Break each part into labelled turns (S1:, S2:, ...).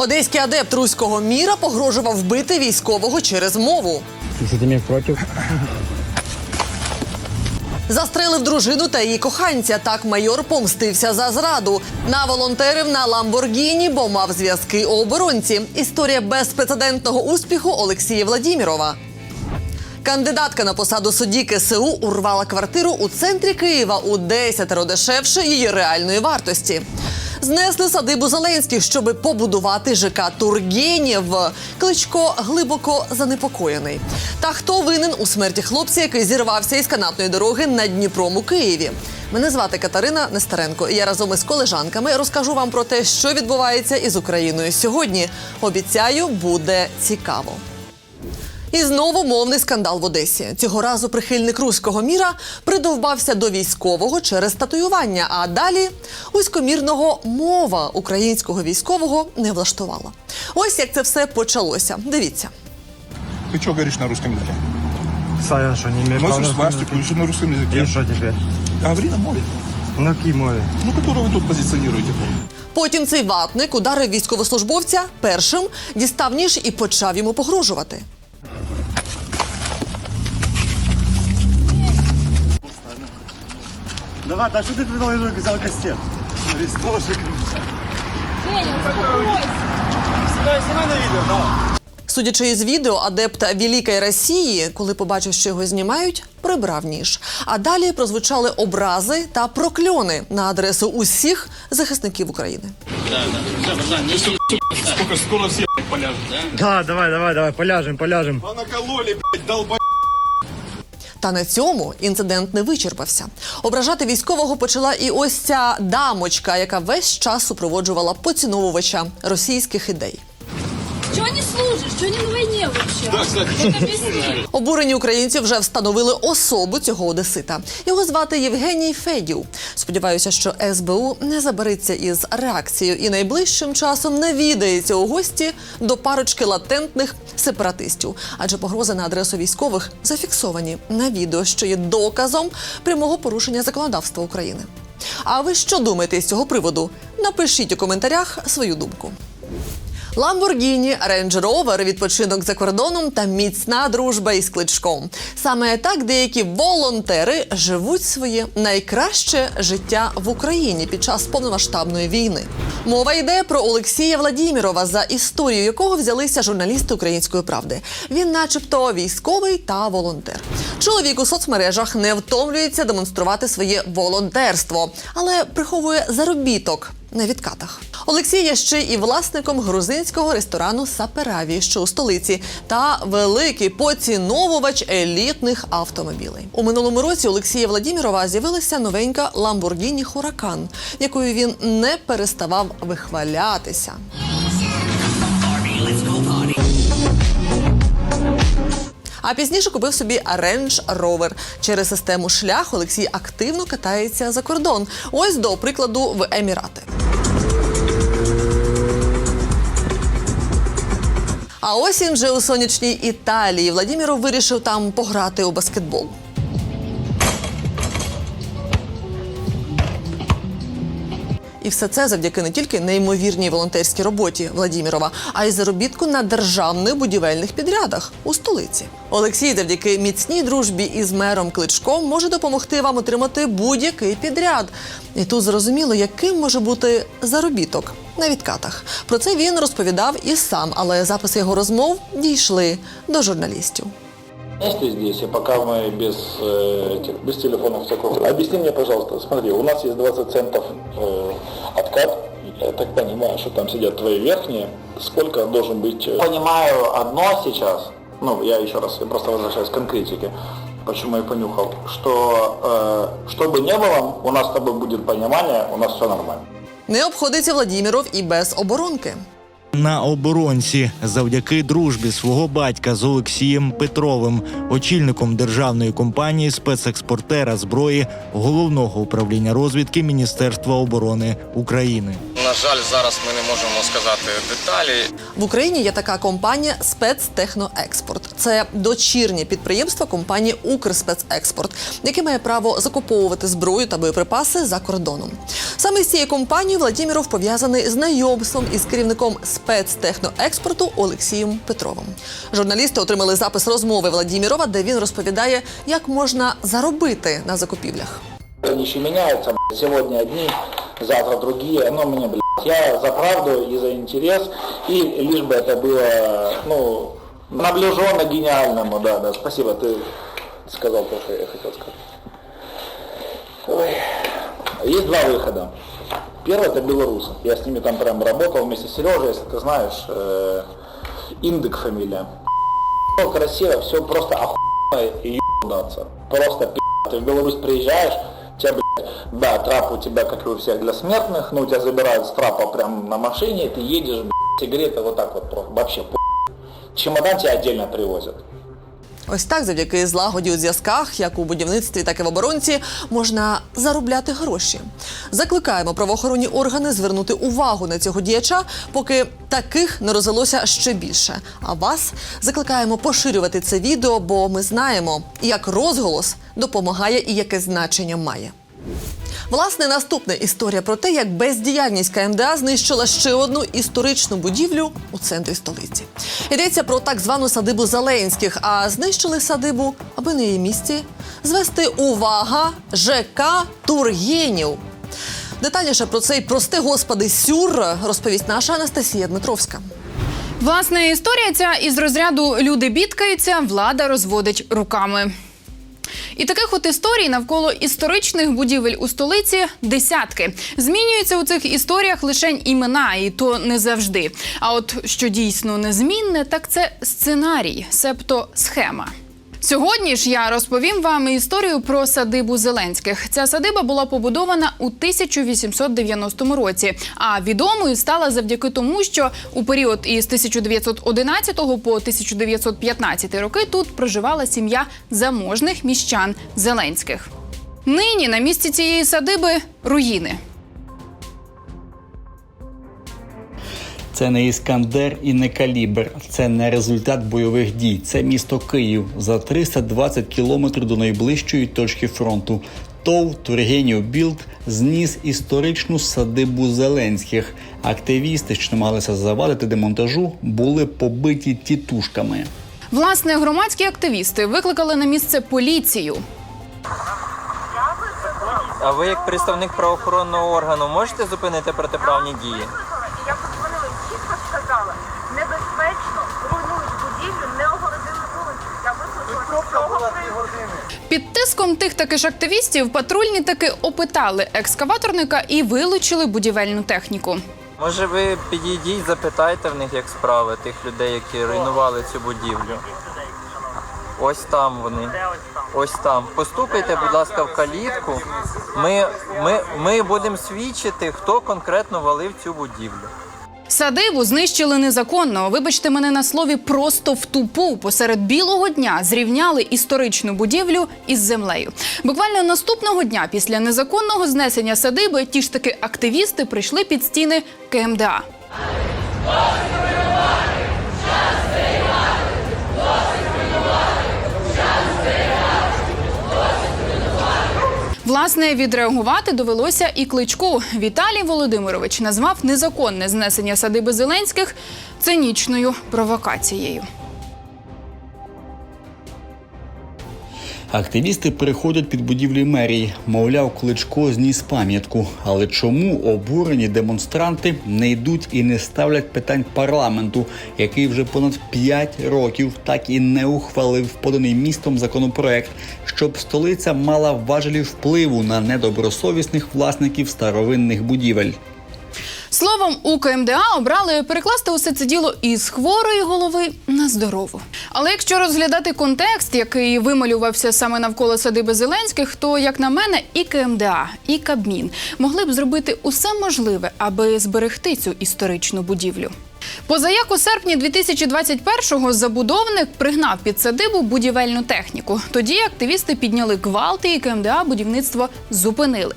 S1: Одеський адепт руського міра погрожував вбити військового через мову. Застрелив дружину та її коханця. Так майор помстився за зраду. На волонтерів на Ламборгіні, бо мав зв'язки у оборонці. Історія безпрецедентного успіху Олексія Владімірова. Кандидатка на посаду судді КСУ урвала квартиру у центрі Києва у десятеро дешевше її реальної вартості. Знесли садибу Зеленських, щоб побудувати ЖК Тургенєв. Кличко глибоко занепокоєний. Та хто винен у смерті хлопця, який зірвався із канатної дороги над Дніпром у Києві? Мене звати Катерина Нестеренко. і Я разом із колежанками розкажу вам про те, що відбувається із Україною сьогодні. Обіцяю, буде цікаво. І знову мовний скандал в Одесі. Цього разу прихильник руського міра придовбався до військового через татуювання. А далі уськомірного мова українського військового не влаштувала. Ось як це все почалося. Дивіться.
S2: Ты что говоришь на русском языке?
S3: Сая, что не имею права
S2: Носишь
S3: на
S2: свастику, еще на русском
S3: И
S2: языке.
S3: что теперь?
S2: Говори на мове.
S3: На какой мове?
S2: Ну, которую вы тут позиционируете.
S1: Потім цей ватник ударив військовослужбовця першим, дістав ніж і почав йому погрожувати.
S3: Давай, да что ты предал взял кастет? Листочек. Снимай, снимай на видео, давай.
S1: Судячи із відео, адепт Великої Росії, коли побачив, що його знімають, прибрав ніж. А далі прозвучали образи та прокльони на адресу усіх захисників України.
S2: Скоро все поляжут.
S3: Да, давай, давай, давай, поляжем, поляжем.
S2: А накололи, блядь, долба...
S1: Та на цьому інцидент не вичерпався. Ображати військового почала і ось ця дамочка, яка весь час супроводжувала поціновувача російських ідей.
S4: Чего не служишь? Чего не на. Вот объясни.
S1: Обурені українці вже встановили особу цього одесита. Його звати Євгеній Федів. Сподіваюся, що СБУ не забереться із реакцією і найближчим часом навідається у гості до парочки латентних сепаратистів, адже погрози на адресу військових зафіксовані на відео, що є доказом прямого порушення законодавства України. А ви що думаєте з цього приводу? Напишіть у коментарях свою думку. Ламборгіні, Рейндж Ровер, відпочинок за кордоном та міцна дружба із кличком. Саме так деякі волонтери живуть своє найкраще життя в Україні під час повномасштабної війни. Мова йде про Олексія Владімірова, за історію якого взялися журналісти української правди. Він, начебто, військовий та волонтер. Чоловік у соцмережах не втомлюється демонструвати своє волонтерство, але приховує заробіток на відкатах. Олексій є ще і власником грузинського ресторану Сапераві, що у столиці, та великий поціновувач елітних автомобілей. У минулому році Олексія Владімірова з'явилася новенька Lamborghini Huracan, якою він не переставав вихвалятися. А пізніше купив собі Range Rover. Через систему шлях Олексій активно катається за кордон. Ось до прикладу в Емірати. А ось він вже у сонячній Італії. Владіміров вирішив там пограти у баскетбол. І все це завдяки не тільки неймовірній волонтерській роботі Владімірова, а й заробітку на державних будівельних підрядах у столиці. Олексій, завдяки міцній дружбі із мером Кличком, може допомогти вам отримати будь-який підряд. І тут зрозуміло, яким може бути заробіток на відкатах. Про це він розповідав і сам, але записи його розмов дійшли до журналістів.
S5: Если здесь, и пока мы без, э, этих, без телефонов всякого. Объясни мне, пожалуйста, смотри, у нас есть 20 центов э, откат. Я так понимаю, что там сидят твои верхние. Сколько должен быть... э, Понимаю одно сейчас, ну, я еще раз, я просто возвращаюсь к конкретике, почему я понюхал, что э, что бы ни было, у нас с тобой будет понимание, у нас все нормально.
S1: Не обходиться Владіміров і без оборонки.
S6: на оборонці завдяки дружбі свого батька з Олексієм Петровим, очільником державної компанії спецекспортера зброї головного управління розвідки Міністерства оборони України.
S7: На жаль, зараз ми не можемо сказати деталі.
S1: В Україні є така компанія Спецтехноекспорт. Це дочірнє підприємство компанії Укрспецекспорт, яке має право закуповувати зброю та боєприпаси за кордоном. Саме з цією компанією Владіміров пов'язаний знайомством із керівником спецтехноекспорту Олексієм Петровим. Журналісти отримали запис розмови Владімірова, де він розповідає, як можна заробити на закупівлях.
S5: Они еще меняются, блядь. сегодня завтра другие, но мне, блядь, я за правду и за интерес, и лишь бы это было, ну, наближенно гениальному, да, да, спасибо, ты сказал то, что я хотел сказать. Ой. Есть два выхода. Первый это белорусы. Я с ними там прям работал вместе с Сережей, если ты знаешь, э, Индык фамилия. Все красиво, все просто охуенно и ебаться. Просто пи***. Ты в Беларусь приезжаешь, да, трап у тебя, как и у всех для смертных, но у тебя забирают с трапа прям на машине, и ты едешь, блядь, сигареты вот так вот, просто, вообще, по***. Чемодан тебя отдельно привозят.
S1: Ось так, завдяки злагоді у зв'язках, як у будівництві, так і в оборонці, можна заробляти гроші. Закликаємо правоохоронні органи звернути увагу на цього діяча, поки таких не розвелося ще більше. А вас закликаємо поширювати це відео, бо ми знаємо, як розголос допомагає і яке значення має. Власне, наступна історія про те, як бездіяльність КМДА знищила ще одну історичну будівлю у центрі столиці. Йдеться про так звану садибу Зеленських, а знищили садибу, аби на її місці звести увага ЖК Тургенів. Детальніше про цей прости господи сюр розповість наша Анастасія Дмитровська.
S8: Власне, історія ця із розряду люди бідкаються, влада розводить руками. І таких от історій навколо історичних будівель у столиці десятки. Змінюються у цих історіях лише імена, і то не завжди. А от що дійсно незмінне, так це сценарій, себто схема. Сьогодні ж я розповім вам історію про садибу Зеленських. Ця садиба була побудована у 1890 році, а відомою стала завдяки тому, що у період із 1911 по 1915 роки тут проживала сім'я заможних міщан Зеленських. Нині на місці цієї садиби руїни.
S9: Це не іскандер і не калібр. Це не результат бойових дій. Це місто Київ за 320 кілометрів до найближчої точки фронту. ТОВ Тургенів Білд зніс історичну садибу Зеленських. Активісти, що намагалися завадити демонтажу, були побиті тітушками.
S8: Власне, громадські активісти викликали на місце поліцію.
S10: А ви, як представник правоохоронного органу, можете зупинити протиправні дії?
S8: Під тиском тих таки ж активістів патрульні таки опитали екскаваторника і вилучили будівельну техніку.
S10: Може, ви підійдіть, запитайте в них, як справи тих людей, які руйнували цю будівлю. Ось там вони. Ось там. Постукайте, будь ласка, в калітку. Ми, ми, ми будемо свідчити, хто конкретно валив цю будівлю.
S8: Садибу знищили незаконно. Вибачте мене на слові, просто в тупу посеред білого дня зрівняли історичну будівлю із землею. Буквально наступного дня після незаконного знесення садиби ті ж таки активісти прийшли під стіни КМДА. Власне, відреагувати довелося і кличку. Віталій Володимирович назвав незаконне знесення садиби Зеленських цинічною провокацією.
S9: Активісти приходять під будівлі мерії. Мовляв, кличко зніс пам'ятку. Але чому обурені демонстранти не йдуть і не ставлять питань парламенту, який вже понад 5 років так і не ухвалив поданий містом законопроект, щоб столиця мала важелі впливу на недобросовісних власників старовинних будівель?
S8: Словом, у КМДА обрали перекласти усе це діло із хворої голови на здорову. Але якщо розглядати контекст, який вималювався саме навколо садиби Зеленських, то як на мене, і КМДА, і Кабмін могли б зробити усе можливе, аби зберегти цю історичну будівлю. Позаяк у серпні 2021-го забудовник пригнав під садибу будівельну техніку. Тоді активісти підняли гвалти, і КМДА будівництво зупинили.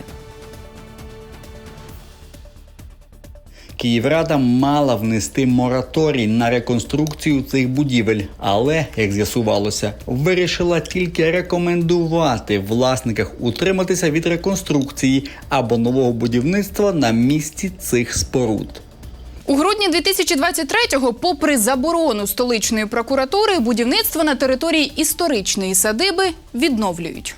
S9: Київрада мала внести мораторій на реконструкцію цих будівель, але як з'ясувалося, вирішила тільки рекомендувати власниках утриматися від реконструкції або нового будівництва на місці цих споруд.
S8: У грудні 2023-го, попри заборону столичної прокуратури, будівництво на території історичної садиби відновлюють.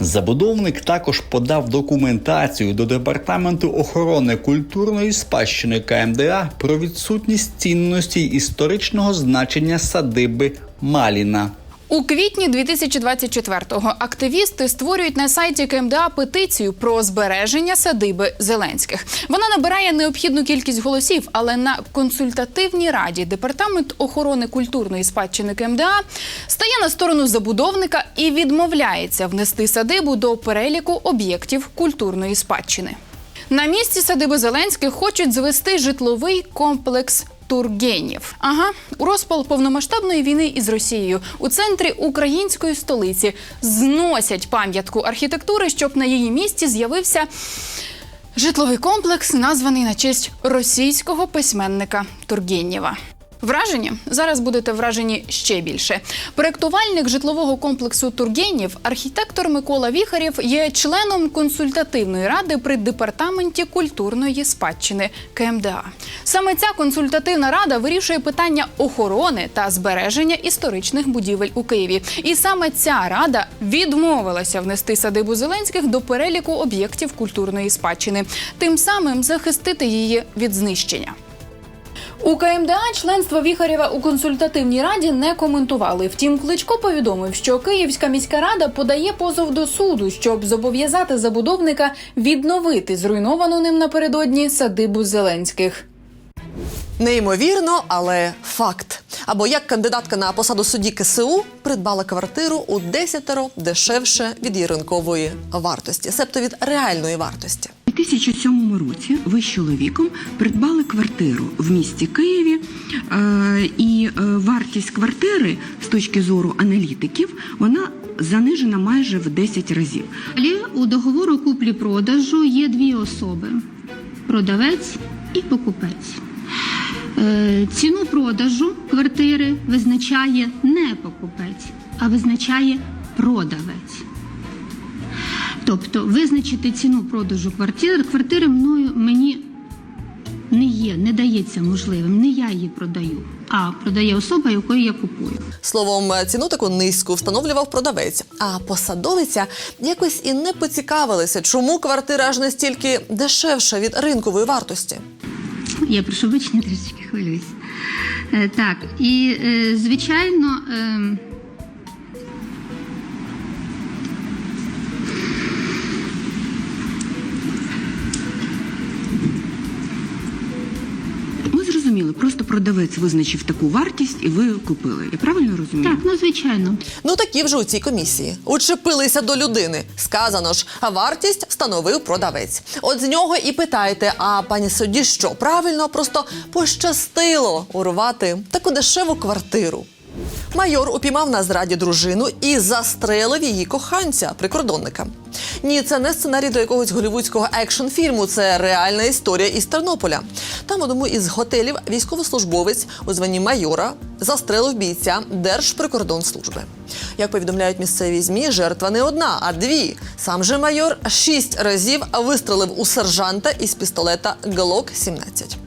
S9: Забудовник також подав документацію до департаменту охорони культурної спадщини КМДА про відсутність цінності історичного значення садиби Маліна.
S8: У квітні 2024-го активісти створюють на сайті КМДА петицію про збереження садиби Зеленських. Вона набирає необхідну кількість голосів, але на консультативній раді департамент охорони культурної спадщини КМДА стає на сторону забудовника і відмовляється внести садибу до переліку об'єктів культурної спадщини. На місці садиби Зеленських хочуть звести житловий комплекс. Тургенів. Ага, розпал повномасштабної війни із Росією у центрі української столиці зносять пам'ятку архітектури, щоб на її місці з'явився житловий комплекс, названий на честь російського письменника Тургенєва. Вражені зараз будете вражені ще більше. Проектувальник житлового комплексу Тургенів, архітектор Микола Віхарєв, є членом консультативної ради при департаменті культурної спадщини КМДА. Саме ця консультативна рада вирішує питання охорони та збереження історичних будівель у Києві. І саме ця рада відмовилася внести садибу Зеленських до переліку об'єктів культурної спадщини, тим самим захистити її від знищення. У КМДА членство Віхарєва у консультативній раді не коментували. Втім, Кличко повідомив, що Київська міська рада подає позов до суду, щоб зобов'язати забудовника відновити зруйновану ним напередодні садибу Зеленських.
S1: Неймовірно, але факт. Або як кандидатка на посаду судді КСУ придбала квартиру у десятеро дешевше від її ринкової вартості, себто від реальної вартості.
S11: У 2007 році ви з чоловіком придбали квартиру в місті Києві, е, і е, вартість квартири з точки зору аналітиків вона занижена майже в 10 разів.
S4: Але у договору куплі-продажу є дві особи: продавець і покупець. Е, Ціну продажу квартири визначає не покупець, а визначає продавець. Тобто визначити ціну продажу квартири, квартири мною мені не є, не дається можливим. Не я її продаю, а продає особа, якої я купую.
S1: Словом, ціну таку низьку встановлював продавець. А посадовиця якось і не поцікавилася, чому квартира аж настільки дешевша від ринкової вартості.
S4: Я прошу вибачення, трішечки хвилююсь. Е, Так, і е, звичайно.
S11: Зрозуміли, просто продавець визначив таку вартість, і ви купили. Я правильно розумію?
S4: Так, ну звичайно.
S1: Ну такі вже у цій комісії. Учепилися до людини. Сказано ж, а вартість встановив продавець. От з нього і питайте, а пані судді, що правильно просто пощастило урвати таку дешеву квартиру. Майор упіймав на зраді дружину і застрелив її коханця, прикордонника. Ні, це не сценарій до якогось голівудського екшн-фільму. Це реальна історія із Тернополя. Там одному із готелів військовослужбовець у званні майора застрелив бійця Держприкордонслужби. Як повідомляють місцеві змі, жертва не одна, а дві. Сам же майор шість разів вистрелив у сержанта із пістолета Глок 17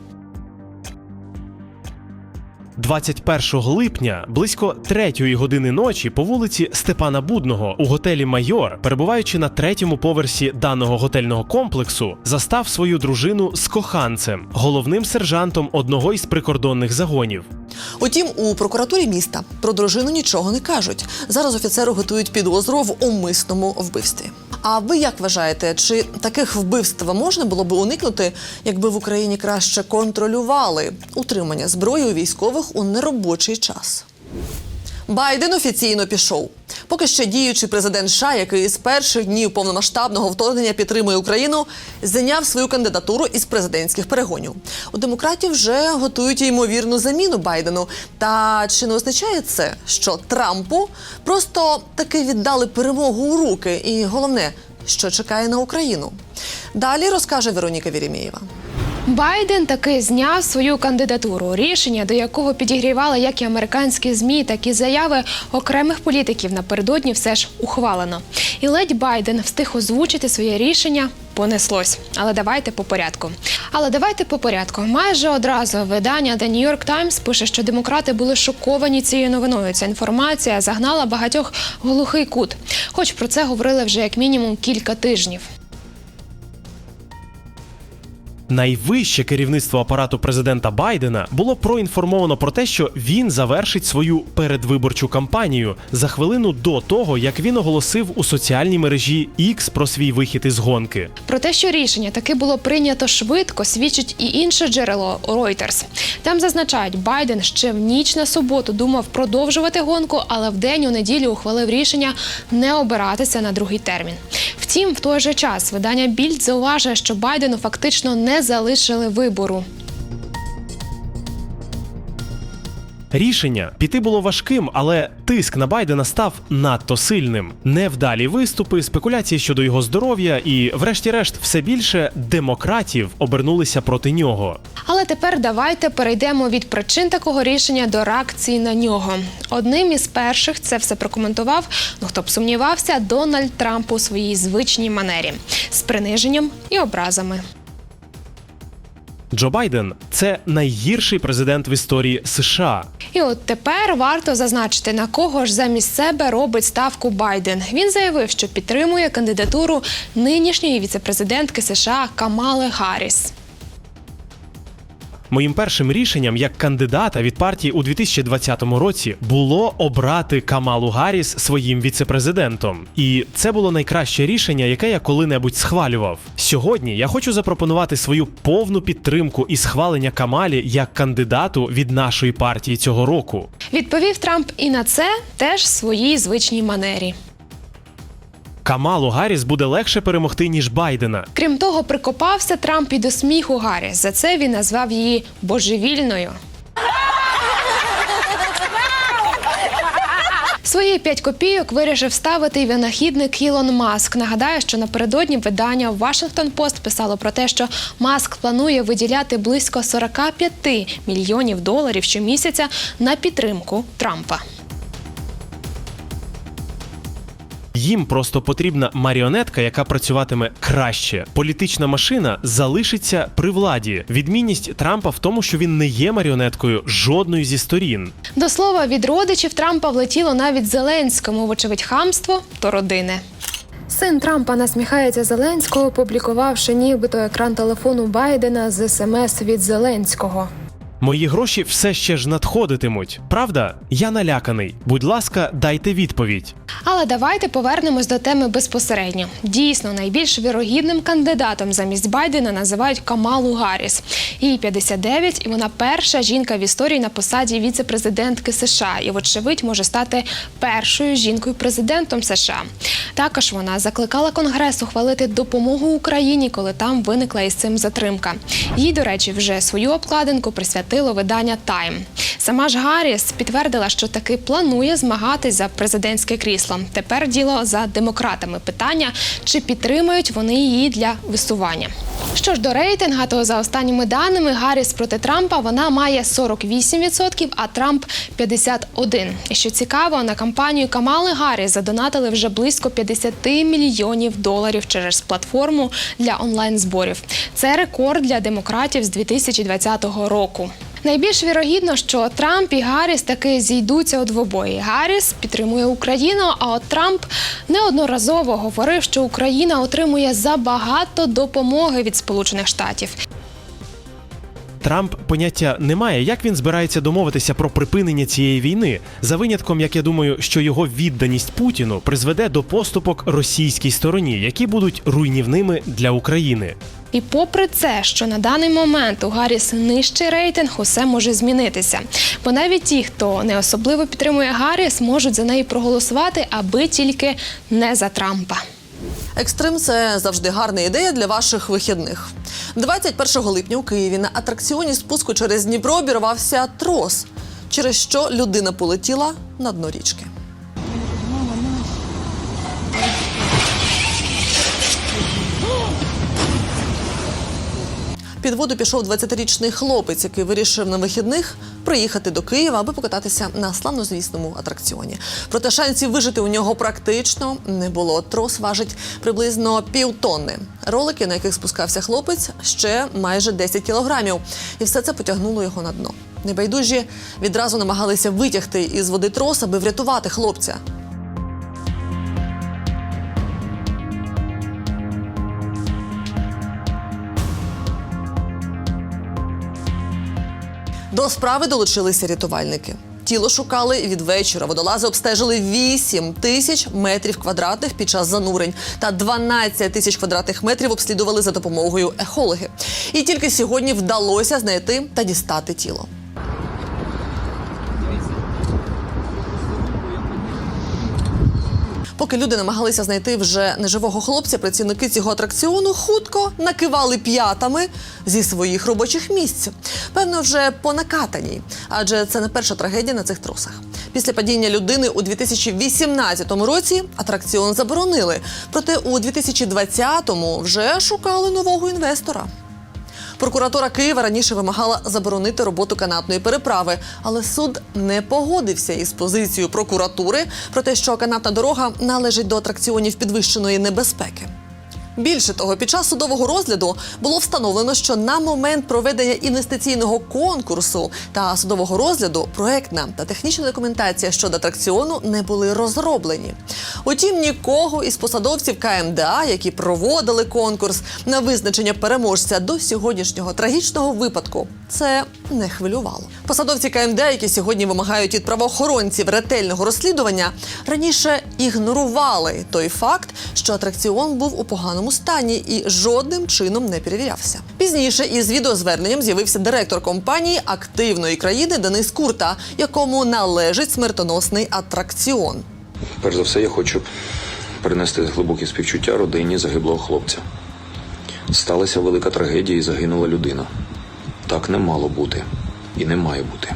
S12: 21 липня близько третьої години ночі по вулиці Степана Будного у готелі Майор, перебуваючи на третьому поверсі даного готельного комплексу, застав свою дружину з коханцем, головним сержантом одного із прикордонних загонів.
S1: Утім, у прокуратурі міста про дружину нічого не кажуть. Зараз офіцеру готують підозру в умисному вбивстві. А ви як вважаєте, чи таких вбивств можна було би уникнути, якби в Україні краще контролювали утримання зброї у військових у неробочий час? Байден офіційно пішов. Поки ще діючий президент США, який з перших днів повномасштабного вторгнення підтримує Україну, зайняв свою кандидатуру із президентських перегонів. У демократів вже готують ймовірну заміну Байдену. Та чи не означає це, що Трампу просто таки віддали перемогу у руки? І головне, що чекає на Україну. Далі розкаже Вероніка Вірімєєва.
S13: Байден таки зняв свою кандидатуру. Рішення, до якого підігрівали як і американські змі, так і заяви окремих політиків напередодні, все ж ухвалено. І ледь Байден встиг озвучити своє рішення. Понеслось, але давайте по порядку. Але давайте по порядку. Майже одразу видання The New York Times пише, що демократи були шоковані цією новиною. Ця інформація загнала багатьох глухий кут. Хоч про це говорили вже як мінімум кілька тижнів.
S12: Найвище керівництво апарату президента Байдена було проінформовано про те, що він завершить свою передвиборчу кампанію за хвилину до того, як він оголосив у соціальній мережі X про свій вихід із гонки.
S13: Про те, що рішення таки було прийнято швидко, свідчить і інше джерело Reuters. Там зазначають, Байден ще в ніч на суботу думав продовжувати гонку, але в день у неділю ухвалив рішення не обиратися на другий термін. Втім, в той же час видання Більд зауважує, що Байдену фактично не залишили вибору.
S12: Рішення піти було важким, але тиск на Байдена став надто сильним. Невдалі виступи, спекуляції щодо його здоров'я і, врешті-решт, все більше демократів обернулися проти нього.
S13: Але тепер давайте перейдемо від причин такого рішення до реакції на нього. Одним із перших це все прокоментував, ну хто б сумнівався, Дональд Трамп у своїй звичній манері з приниженням і образами.
S12: Джо Байден це найгірший президент в історії США.
S13: І от тепер варто зазначити, на кого ж замість себе робить ставку Байден. Він заявив, що підтримує кандидатуру нинішньої віцепрезидентки США Камали Гарріс.
S12: Моїм першим рішенням як кандидата від партії у 2020 році було обрати Камалу Гарріс своїм віцепрезидентом. І це було найкраще рішення, яке я коли-небудь схвалював. Сьогодні я хочу запропонувати свою повну підтримку і схвалення Камалі як кандидату від нашої партії цього року.
S13: Відповів Трамп і на це теж своїй звичній манері.
S12: Камалу Гарріс буде легше перемогти ніж Байдена.
S13: Крім того, прикопався Трамп і до сміху Гарріс. За це він назвав її божевільною. Свої 5 копійок вирішив ставити й винахідник Ілон Маск. Нагадаю, що напередодні видання Washington Post писало про те, що Маск планує виділяти близько 45 мільйонів доларів щомісяця на підтримку Трампа.
S12: Їм просто потрібна маріонетка, яка працюватиме краще. Політична машина залишиться при владі. Відмінність Трампа в тому, що він не є маріонеткою жодної зі сторін.
S13: До слова, від родичів Трампа влетіло навіть Зеленському. Вочевидь, хамство то родини. Син Трампа насміхається Зеленського, опублікувавши нібито екран телефону Байдена з смс від Зеленського.
S12: Мої гроші все ще ж надходитимуть. Правда? Я наляканий. Будь ласка, дайте відповідь.
S13: Але давайте повернемось до теми безпосередньо. Дійсно, найбільш вірогідним кандидатом замість Байдена називають Камалу Гарріс. Їй 59, і вона перша жінка в історії на посаді віце-президентки США. І, вочевидь, може стати першою жінкою-президентом США. Також вона закликала Конгрес ухвалити допомогу Україні, коли там виникла із цим затримка. Їй, до речі, вже свою обкладинку присвятило видання Тайм. Сама ж Гарріс підтвердила, що таки планує змагатись за президентське крісло. Тепер діло за демократами. Питання, чи підтримають вони її для висування. Що ж до рейтинга, то за останніми даними Гарріс проти Трампа вона має 48%, а Трамп 51%. І що цікаво, на кампанію Камали Гарріс задонатили вже близько 50 мільйонів доларів через платформу для онлайн-зборів. Це рекорд для демократів з 2020 року. Найбільш вірогідно, що Трамп і Гарріс таки зійдуться у двобої. Гарріс підтримує Україну, а от Трамп неодноразово говорив, що Україна отримує забагато допомоги від Сполучених Штатів.
S12: Трамп поняття не має, як він збирається домовитися про припинення цієї війни, за винятком, як я думаю, що його відданість Путіну призведе до поступок російській стороні, які будуть руйнівними для України.
S13: І попри це, що на даний момент у Гарріс нижчий рейтинг, усе може змінитися. Бо навіть ті, хто не особливо підтримує Гарріс, можуть за неї проголосувати, аби тільки не за Трампа.
S1: Екстрим це завжди гарна ідея для ваших вихідних. 21 липня у Києві на атракціоні спуску через Дніпро обірвався трос, через що людина полетіла на дно річки. Під воду пішов 20-річний хлопець, який вирішив на вихідних приїхати до Києва, аби покататися на славнозвісному атракціоні. Проте шансів вижити у нього практично не було. Трос важить приблизно півтонни. Ролики, на яких спускався хлопець, ще майже 10 кілограмів, і все це потягнуло його на дно. Небайдужі відразу намагалися витягти із води трос, аби врятувати хлопця. До справи долучилися рятувальники. Тіло шукали від вечора. Водолази обстежили 8 тисяч метрів квадратних під час занурень та 12 тисяч квадратних метрів обслідували за допомогою ехологи. І тільки сьогодні вдалося знайти та дістати тіло. Поки люди намагалися знайти вже неживого хлопця, працівники цього атракціону хутко накивали п'ятами зі своїх робочих місць. Певно, вже по накатаній, адже це не перша трагедія на цих тросах. Після падіння людини у 2018 році атракціон заборонили. Проте у 2020-му вже шукали нового інвестора. Прокуратура Києва раніше вимагала заборонити роботу канатної переправи, але суд не погодився із позицією прокуратури про те, що канатна дорога належить до атракціонів підвищеної небезпеки. Більше того, під час судового розгляду було встановлено, що на момент проведення інвестиційного конкурсу та судового розгляду проектна та технічна документація щодо атракціону не були розроблені. Утім, нікого із посадовців КМДА, які проводили конкурс на визначення переможця до сьогоднішнього трагічного випадку, це не хвилювало. Посадовці КМДА, які сьогодні вимагають від правоохоронців ретельного розслідування, раніше ігнорували той факт, що атракціон був у поганому стані і жодним чином не перевірявся. Пізніше із відеозверненням з'явився директор компанії активної країни Денис Курта, якому належить смертоносний атракціон.
S14: Перш за все, я хочу принести глибокі співчуття родині загиблого хлопця. Сталася велика трагедія і загинула людина. Так не мало бути і не має бути.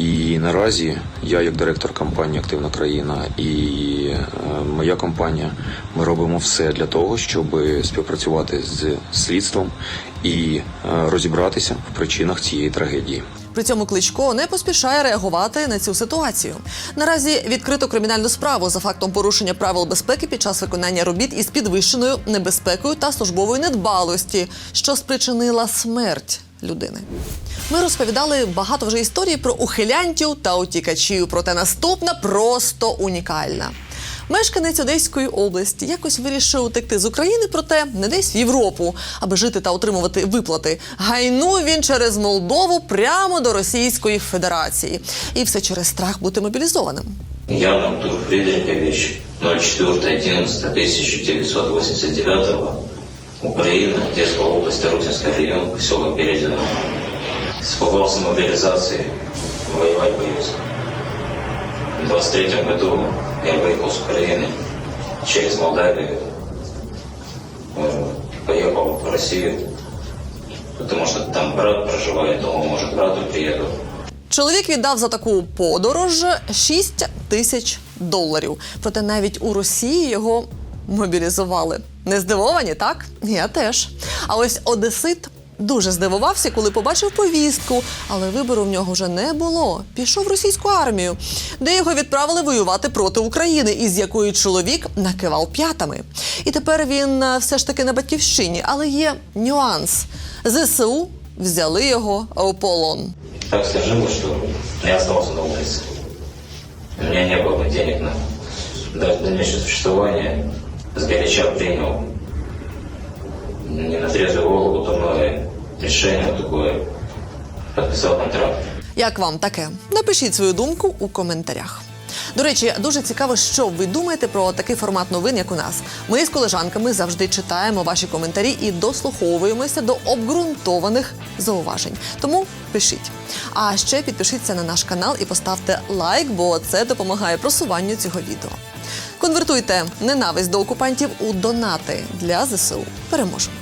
S14: І наразі я, як директор компанії Активна країна і е, моя компанія, ми робимо все для того, щоб співпрацювати з слідством і е, розібратися в причинах цієї трагедії.
S1: При цьому Кличко не поспішає реагувати на цю ситуацію. Наразі відкрито кримінальну справу за фактом порушення правил безпеки під час виконання робіт із підвищеною небезпекою та службової недбалості, що спричинила смерть людини. Ми розповідали багато вже історій про ухилянтів та утікачів, проте наступна просто унікальна. Мешканець Одеської області якось вирішив утекти з України, проте не десь в Європу, аби жити та отримувати виплати. Гайнув він через Молдову прямо до Російської Федерації. І все через страх бути мобілізованим.
S15: Я Антур Фридрихович, 04.11.1989, Украина, Одесская область, Тарутинский район, поселок Березино. Испугался мобилизации, воевать боюсь. В 23 году я выехал с Украины через Молдавию, э, поехал в Россию, потому что там брат проживает, дома, может, к брату приеду.
S1: Чоловік віддав за таку подорож 6 тисяч доларів. Проте навіть у Росії його мобілізували. Не здивовані, так? Я теж. А ось Одесит дуже здивувався, коли побачив повістку, але вибору в нього вже не було. Пішов в російську армію, де його відправили воювати проти України, із якої чоловік накивав п'ятами. І тепер він е, все ж таки на батьківщині, але є нюанс. ЗСУ взяли його у полон.
S15: Так сложилось, что я остался на улице. У меня не было денег на дальнейшее существование. Сгоряча принял не на трезвую голову дурное решение такое. Подписал контракт.
S1: Як вам таке? Напишіть свою думку у коментарях. До речі, дуже цікаво, що ви думаєте про такий формат новин, як у нас. Ми з колежанками завжди читаємо ваші коментарі і дослуховуємося до обґрунтованих зауважень. Тому пишіть. А ще підпишіться на наш канал і поставте лайк, бо це допомагає просуванню цього відео. Конвертуйте ненависть до окупантів у донати для ЗСУ. Переможемо!